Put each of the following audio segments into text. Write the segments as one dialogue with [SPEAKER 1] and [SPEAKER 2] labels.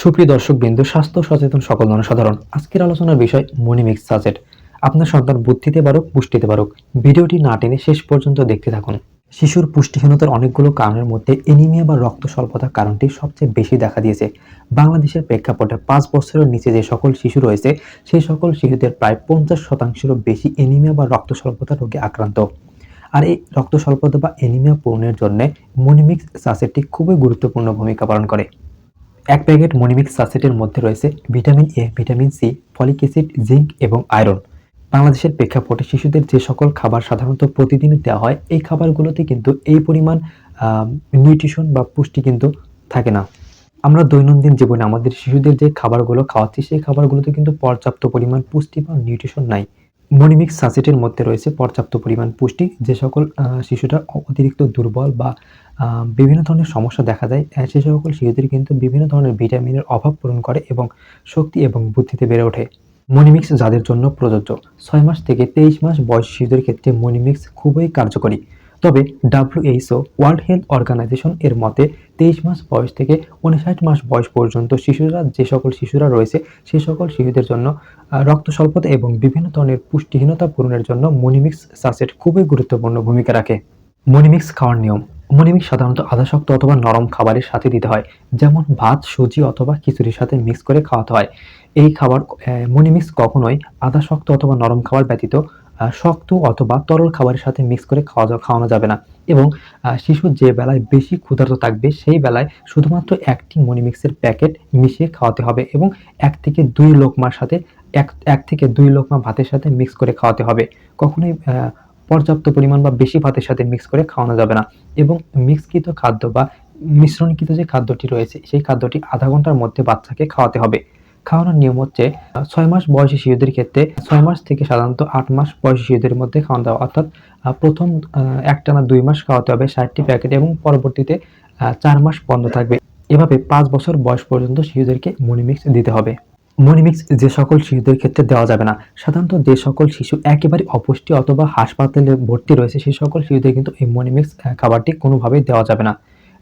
[SPEAKER 1] সুপ্রিয় দর্শক বিন্দু স্বাস্থ্য সচেতন সকল জনসাধারণ আজকের আলোচনার বিষয় মনিমিক্স সাজেট আপনার সন্তান বুদ্ধিতে পারুক, পুষ্টিতে পারুক। ভিডিওটি না টেনে শেষ পর্যন্ত দেখতে থাকুন। শিশুর পুষ্টিহীনতার অনেকগুলো কারণের মধ্যে এনিমিয়া বা রক্ত স্বল্পতা কারণটি সবচেয়ে বেশি দেখা দিয়েছে। বাংলাদেশের প্রেক্ষাপটে পাঁচ বছরের নিচে যে সকল শিশু রয়েছে, সেই সকল শিশুদের প্রায় পঞ্চাশ শতাংশেরও বেশি এনিমিয়া বা রক্ত স্বল্পতা রোগে আক্রান্ত। আর এই রক্ত স্বল্পতা বা এনিমিয়া পূরণের জন্য মনিমিক্স সাসেটটি খুবই গুরুত্বপূর্ণ ভূমিকা পালন করে। এক প্যাকেট মনিমিক্স সাসেটের মধ্যে রয়েছে vitamin A, vitamin C, folic acid, zinc এবং আয়রন। বাংলাদেশের প্রেক্ষাপটে শিশুদের যে সকল খাবার সাধারণত প্রতিদিন দেওয়া হয়, এই খাবারগুলোতে কিন্তু এই পরিমাণ নিউট্রিশন বা পুষ্টি কিন্তু থাকে না। আমরা দৈনন্দিন জীবনে আমাদের শিশুদের যে খাবারগুলো খাওয়াচ্ছি, সেই খাবারগুলোতে কিন্তু পর্যাপ্ত পরিমাণ পুষ্টি বা নিউট্রিশন নাই। মনিমিক্স সাসেটের মধ্যে রয়েছে পর্যাপ্ত পরিমাণ পুষ্টি। যে সকল শিশুটার অতিরিক্ত দুর্বল বা বিভিন্ন ধরনের সমস্যা দেখা আহ, সে সকল শিশুদের কিন্তু বিভিন্ন ধরনের ভিটামিনের অভাব পূরণ করে এবং শক্তি এবং বুদ্ধিতে বেড়ে ওঠে। মনিমিক্স যাদের জন্য প্রযোজ্য। ছয় মাস থেকে তেইশ মাস বয়স শিশুদের ক্ষেত্রে মনিমিক্স খুবই কার্যকরী। তবে ডাব্লিউএইচও ওয়ার্ল্ড হেলথ অর্গানাইজেশন এর মতে তেইশ মাস বয়স থেকে উনষাট মাস বয়স পর্যন্ত শিশুরা, যে সকল শিশুরা রয়েছে সেই সকল শিশুদের জন্য রক্ত স্বল্পতা এবং বিভিন্ন ধরনের পুষ্টিহীনতা পূরণের জন্য মনিমিক্স সাসেট খুবই গুরুত্বপূর্ণ ভূমিকা রাখে। মনিমিক্স খাওয়ার নিয়ম। মনিমিক্স সাধারণত আধাশক্ত অথবা নরম খাবারের সাথে দিতে হয়, যেমন ভাত, সুজি অথবা খিচুড়ির সাথে মিক্স করে খাওয়াতে হয়। এই খাবার মনিমিক্স কখনোই আধাশক্ত অথবা নরম খাবার ব্যতীত শক্ত অথবা তরল খাবারের সাথে মিক্স করে খাওয়া খাওয়ানো যাবে না। এবং শিশু যে বেলায় বেশি ক্ষুধার্ত থাকবে, সেই বেলায় শুধুমাত্র একটি মনিমিক্সের প্যাকেট মিশিয়ে খাওয়াতে হবে এবং এক থেকে দুই লোকমার সাথে, এক এক থেকে দুই লোকমা ভাতের সাথে মিক্স করে খাওয়াতে হবে। কখনোই পর্যাপ্ত পরিমাণ বা বেশি ভাতের সাথে মিক্স করে খাওয়ানো যাবে না। এবং মিক্সকৃত খাদ্য বা মিশ্রণকৃত যে খাদ্যটি রয়েছে, সেই খাদ্যটি আধা ঘণ্টার মধ্যে বাচ্চাকে খাওয়াতে হবে। খাওয়ানোর নিয়ম হচ্ছে ছয় মাস বয়সী শিশুদের ক্ষেত্রে ছয় মাস থেকে সাধারণত আট মাস বয়সী শিশুদের মধ্যে খাওয়ানো দেওয়া অর্থাৎ প্রথম আহ, একটানা দুই মাস খাওয়াতে হবে ষাটটি প্যাকেট এবং পরবর্তীতে চার মাস বন্ধ থাকবে। এভাবে পাঁচ বছর বয়স পর্যন্ত শিশুদেরকে মনিমিক্স দিতে হবে। মনিমিক্স যে সকল শিশুদের ক্ষেত্রে দেওয়া যাবে না। সাধারণত যে সকল শিশু একেবারে অপুষ্টি অথবা হাসপাতালে ভর্তি রয়েছে সেই সকল শিশুদের কিন্তু এই মনিমিক্স খাবারটি কোনোভাবেই দেওয়া যাবে না।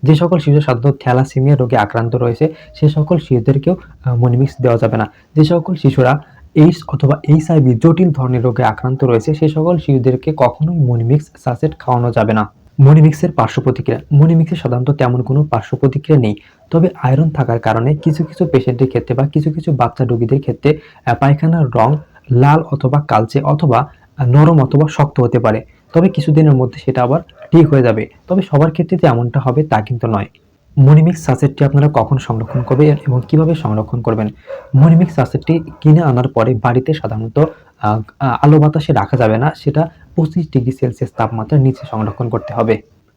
[SPEAKER 1] যে সকল শিশু সাধারণত থ্যালাসিমিয়া রোগে আক্রান্ত রয়েছে, সে সকল শিশুদেরকেও মনিমিক্স দেওয়া যাবে না। যে সকল শিশুরা এইডস অথবা এইচআইভি জটিল ধরনের রোগে আক্রান্ত রয়েছে, সে সকল শিশুদেরকে কখনোই মনিমিক্স সাসেট খাওয়ানো যাবে না। মনিমিক্সের পার্শ্ব প্রতিক্রিয়া মনিমিক্সের সাধারণত তেমন কোনো পার্শ্ব প্রতিক্রিয়া নেই। তবে আয়রন থাকার কারণে কিছু কিছু পেশেন্টের ক্ষেত্রে বা কিছু কিছু বাচ্চা রোগীদের ক্ষেত্রে পায়খানার রং লাল অথবা কালচে অথবা নরম অথবা শক্ত হতে পারে। তবে কিছুদিনের মধ্যে সেটা আবার ঠিক হয়ে যাবে। তবে সবার ক্ষেত্রে যে এমনটা হবে তা কিন্তু নয়। মনিমিক্স সাসেটটি আপনারা কখন সংরক্ষণ করবেন এবং কীভাবে সংরক্ষণ করবেন? মনিমিক্স সাসেটটি কিনে আনার পরে বাড়িতে সাধারণত আলো বাতাসে রাখা যাবে না। সেটা পঁচিশ ডিগ্রি সেলসিয়াস তাপমাত্রার নিচে সংরক্ষণ করতে হবে।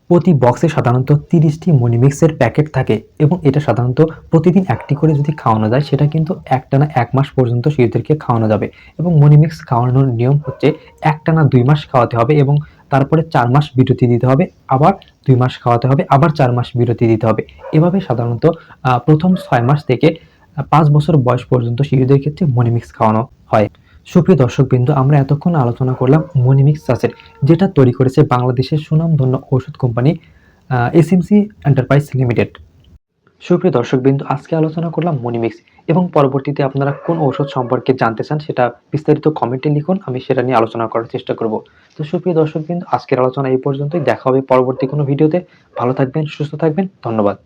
[SPEAKER 1] প্রতি বক্সে সাধারণত তিরিশটি মনিমিক্সের প্যাকেট থাকে এবং এটা সাধারণত প্রতিদিন একটি করে যদি খাওয়ানো যায়, সেটা কিন্তু একটানা এক মাস পর্যন্ত শিশুদেরকে খাওয়ানো যাবে। এবং মনিমিক্স খাওয়ানোর নিয়ম হচ্ছে একটানা দুই মাস খাওয়াতে হবে এবং তারপরে চার মাস বিরতি দিতে হবে, আবার দুই মাস খাওয়াতে হবে, আবার চার মাস বিরতি দিতে হবে। এভাবে সাধারণত প্রথম ছয় মাস থেকে পাঁচ বছর বয়স পর্যন্ত শিশুদের ক্ষেত্রে মনিমিক্স খাওয়ানো হয়। সুপ্রিয় দর্শকবৃন্দ, আমরা এতক্ষণ আলোচনা করলাম মনিমিক্স সাসের যেটা তৈরি করেছে বাংলাদেশের সুনামধন্য ঔষধ কোম্পানি এসএমসি এন্টারপ্রাইজ লিমিটেড সুপ্রিয় দর্শকবৃন্দ, আজকে আলোচনা করলাম মনিমিক্স এবং পরবর্তীতে আপনারা কোন ঔষধ সম্পর্কে জানতে চান সেটা বিস্তারিত কমেন্টে লিখুন, আমি সেটা নিয়ে আলোচনা করার চেষ্টা করব। তো সুপ্রিয় দর্শকবৃন্দ, আজকের আলোচনা এই পর্যন্তই, দেখা হবে পরবর্তী কোনো ভিডিওতে। ভালো থাকবেন, সুস্থ থাকবেন, ধন্যবাদ।